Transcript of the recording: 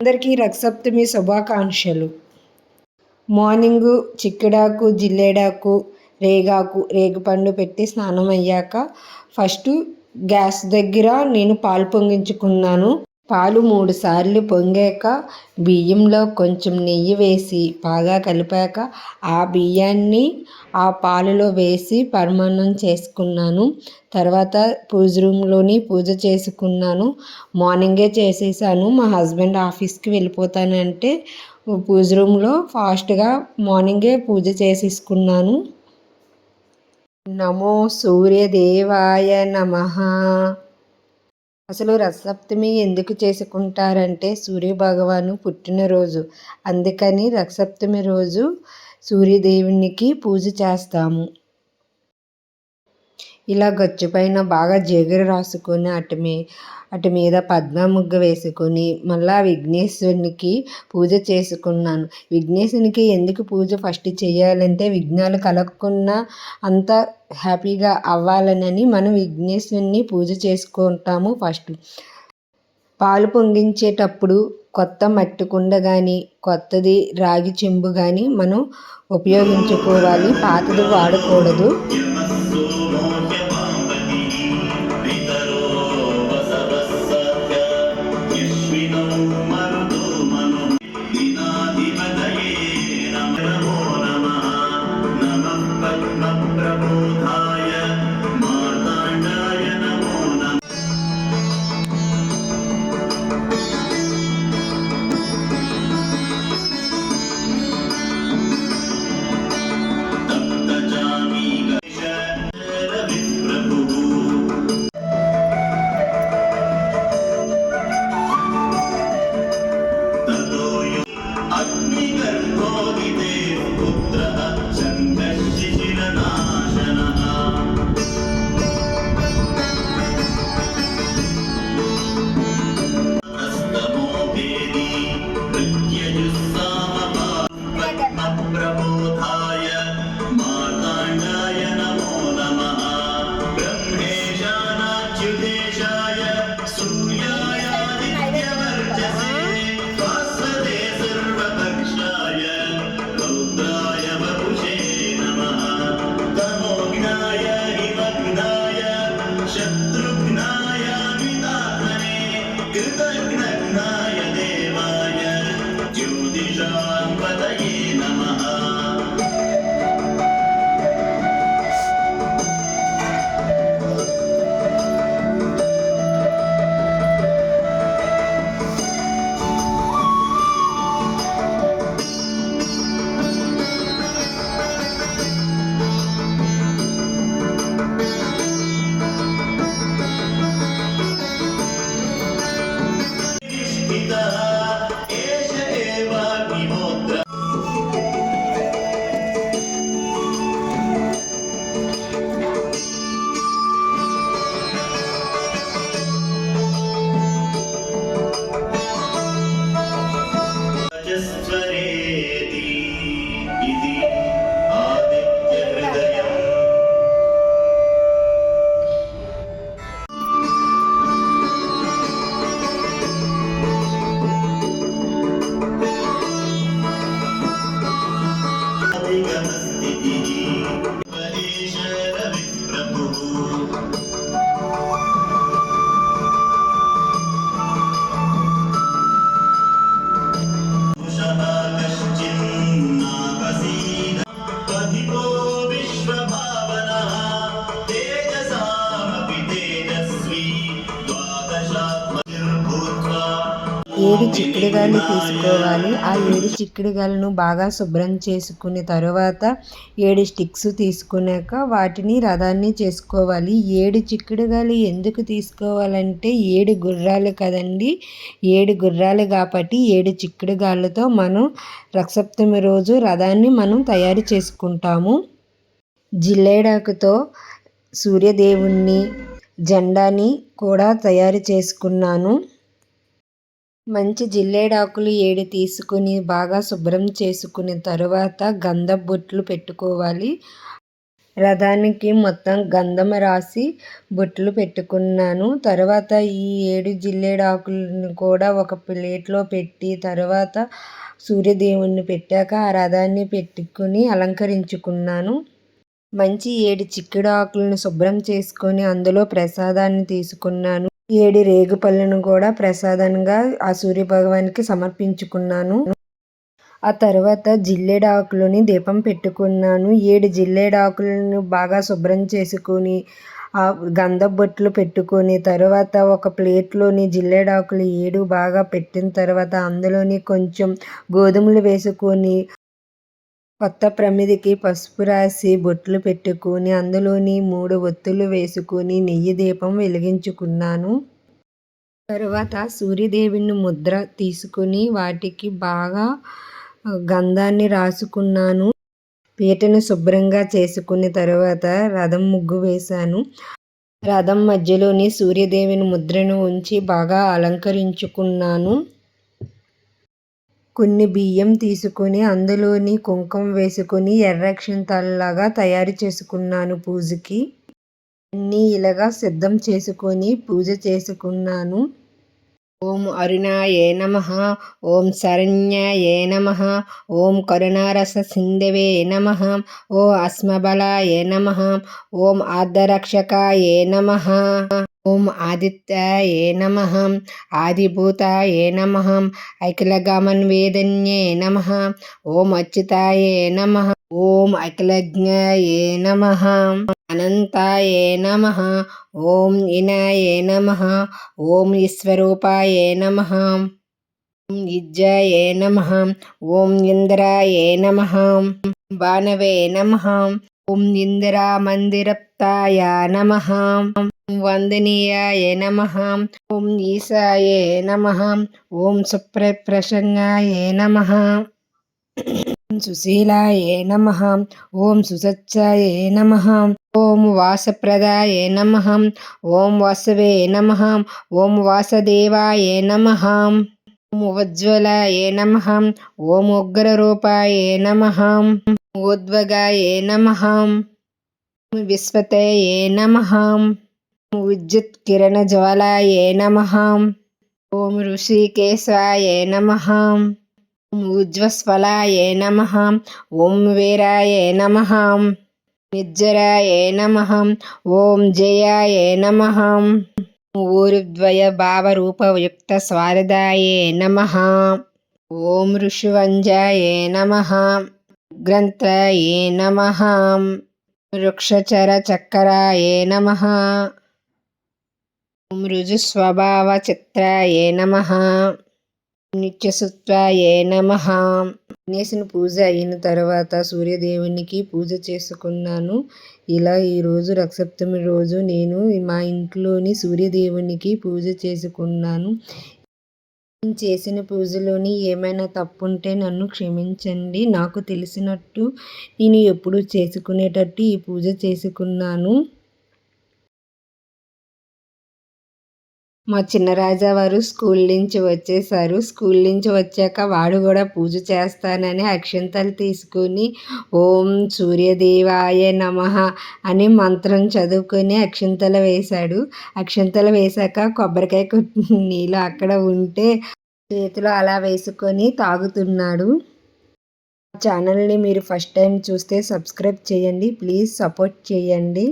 అందరికీ రథసప్తమి శుభాకాంక్షలు. మార్నింగు చిక్కుడాకు జిల్లేడాకు రేగాకు రేగుపండు పెట్టి స్నానం అయ్యాక ఫస్ట్ గ్యాస్ దగ్గర నేను పాలు పొంగించుకున్నాను. పాలు మూడు సార్లు పొంగాక బియ్యంలో కొంచెం నెయ్యి వేసి బాగా కలిపాక ఆ బియ్యాన్ని ఆ పాలలో వేసి పరమాన్నం చేసుకున్నాను. తర్వాత పూజ రూమ్లోని పూజ చేసుకున్నాను. మార్నింగే చేసేసాను. మా హస్బెండ్ ఆఫీస్కి వెళ్ళిపోతానంటే పూజ రూమ్లో ఫాస్ట్గా మార్నింగే పూజ చేసేసుకున్నాను. నమో సూర్యదేవాయ నమ. అసలు రథసప్తమి ఎందుకు చేసుకుంటారంటే సూర్యభగవాను పుట్టినరోజు. అందుకని రథసప్తమి రోజు సూర్యదేవునికి పూజ చేస్తాము. ఇలా గచ్చు పైన బాగా జీగర రాసుకొని అటు మీ అటు మీద పద్మ ముగ్గ వేసుకొని మళ్ళా విఘ్నేశ్వరునికి పూజ చేసుకున్నాను. విఘ్నేశ్వరునికి ఎందుకు పూజ ఫస్ట్ చేయాలంటే విఘ్నాలు కలగకుండా అంత హ్యాపీగా అవ్వాలనని మనం విఘ్నేశ్వరుని పూజ చేసుకుంటాము ఫస్ట్. పాలు పొంగించేటప్పుడు కొత్త మట్టి కుండ కానీ కొత్తది రాగి చెంబు కానీ మనం ఉపయోగించుకోవాలి. పాతది వాడకూడదు. పార్వతయే నమః ఏడు చిక్కుడుగాయలు తీసుకోవాలి. ఆ ఏడు చిక్కుడుగాయలను బాగా శుభ్రం చేసుకున్న తర్వాత ఏడు స్టిక్స్ తీసుకున్నాక వాటిని రథాన్ని చేసుకోవాలి. ఏడు చిక్కుడుగాయలు ఎందుకు తీసుకోవాలంటే ఏడు గుర్రాలు కదండి. ఏడు గుర్రాలు కాబట్టి ఏడు చిక్కుడుగాయలతో మనం రక్షప్తమి రోజు రథాన్ని మనం తయారు చేసుకుంటాము. జిల్లేడాకుతో సూర్యదేవుణ్ణి జెండాని కూడా తయారు చేసుకున్నాను. మంచి జిల్లేడాకులు ఏడు తీసుకుని బాగా శుభ్రం చేసుకున్న తరువాత గంధ బొట్లు పెట్టుకోవాలి. రథానికి మొత్తం గంధం రాసి బొట్లు పెట్టుకున్నాను. తర్వాత ఈ ఏడు జిల్లేడాకులను కూడా ఒక ప్లేట్లో పెట్టి తర్వాత సూర్యదేవుణ్ణి పెట్టాక ఆ రథాన్ని పెట్టుకుని అలంకరించుకున్నాను. మంచి ఏడు చిక్కుడు ఆకులను శుభ్రం చేసుకొని అందులో ప్రసాదాన్ని తీసుకున్నాను. ఏడు రేగుపళ్ళను కూడా ప్రసాదంగా ఆ సూర్య భగవానికి సమర్పించుకున్నాను. ఆ తర్వాత జిల్లేడాకులని దీపం పెట్టుకున్నాను. ఏడు జిల్లేడాకులను బాగా శుభ్రం చేసుకొని ఆ గంధబొట్లు పెట్టుకొని తర్వాత ఒక ప్లేట్లోని జిల్లేడాకులు ఏడు బాగా పెట్టిన తర్వాత అందులోని కొంచెం గోధుమలు వేసుకొని కొత్త ప్రమిదికి పసుపు రాసి బొట్లు పెట్టుకొని అందులోని మూడు ఒత్తులు వేసుకుని నెయ్యి దీపం వెలిగించుకున్నాను. తర్వాత సూర్యదేవిని ముద్ర తీసుకుని వాటికి బాగా గంధాన్ని రాసుకున్నాను. పీటను శుభ్రంగా చేసుకున్న తర్వాత రథం ముగ్గు వేశాను. రథం మధ్యలోని సూర్యదేవిని ముద్రను ఉంచి బాగా అలంకరించుకున్నాను. కొన్ని బియ్యం తీసుకొని అందులోని కుంకుమ వేసుకొని ఎర్రక్షంతల్లాగా తయారు చేసుకున్నాను పూజకి. అన్నీ ఇలాగా సిద్ధం చేసుకొని పూజ చేసుకున్నాను. ఓం అరుణాయ నమ ఓం శరణ్యాయ నమ ఓం కరుణారస సింధవే నమ ఓ ఏ నమ ఓం ఆర్ధరక్షకాయ నమ. ఓం ఆదిత్యాయ నమ ఆదిభూతాయ నమ అఖిలగమన్వేదన్యే నమ ఓం అచ్యుతాయ నమ ఓం అఖిలజ్ఞాయ నమ అనంతాయ నమ ఓం ఇనాయ నమ ఓం ఈశ్వరూపాయ నమ ఓం యుజ్జాయ నమ ఓం ఇంద్రాయ నమ బాణవే నమ ఓం ఇందిరా మందిరప్తాయ నమ. వందనీయాయ నమ ఓం ఈశాయ నమ ఓం సుప్రప్రసన్నాయ నమ సుశీలాయ నమ ఓం సుసచ్చాయ నమ ఓం వాసప్రదాయ నమ ఓం వాసవే నమ ఓం వాసదేవాయ నమ ఓం ఉజ్వలాయ నమ ఓం ఉగ్రరూపాయ నమ ఉద్వగాయ నమ విశ్వతయ నమ విద్యుత్ కిరణ జ్వాలాయ నమ. ఓం ఋషికేశాయ నమ. ఉజ్వస్వలాయ నమ. ఓం వీరాయ నమ. నిర్జరాయ నమ. ఓం జయాయ నమ. ఊరుద్వయ భావరూపయుక్త స్వారదాయ నమ. ఓం ఋషివంజాయ నమ. గ్రంథాయ నమ. వృక్షచర చక్కరాయ నమ. మృజుస్వభావ చిత్రాయ నమ. నిత్యసుత్వాయే నమ. విఘ్నేశుని పూజ అయిన తర్వాత సూర్యదేవునికి పూజ చేసుకున్నాను. ఇలా ఈరోజు రక్షప్తమి రోజు నేను మా ఇంట్లోని సూర్యదేవునికి పూజ చేసుకున్నాను. చేసిన పూజలోని ఏమైనా తప్పుంటే నన్ను క్షమించండి. నాకు తెలిసినట్టు నేను ఎప్పుడు చేసుకునేటట్టు ఈ పూజ చేసుకున్నాను. మా చిన్న రాజా వారు స్కూల్ నుంచి వచ్చేసారు. స్కూల్ నుంచి వచ్చాక వాడు కూడా పూజ చేస్తానని అక్షంతలు తీసుకుని ఓం సూర్యదేవాయ నమ అని మంత్రం చదువుకొని అక్షంతలు వేశాడు. అక్షంతలు వేశాక కొబ్బరికాయ నీళ్ళు అక్కడ ఉంటే చేతిలో అలా వేసుకొని తాగుతున్నాడు. ఛానల్ని మీరు ఫస్ట్ టైం చూస్తే సబ్స్క్రైబ్ చేయండి. ప్లీజ్ సపోర్ట్ చేయండి.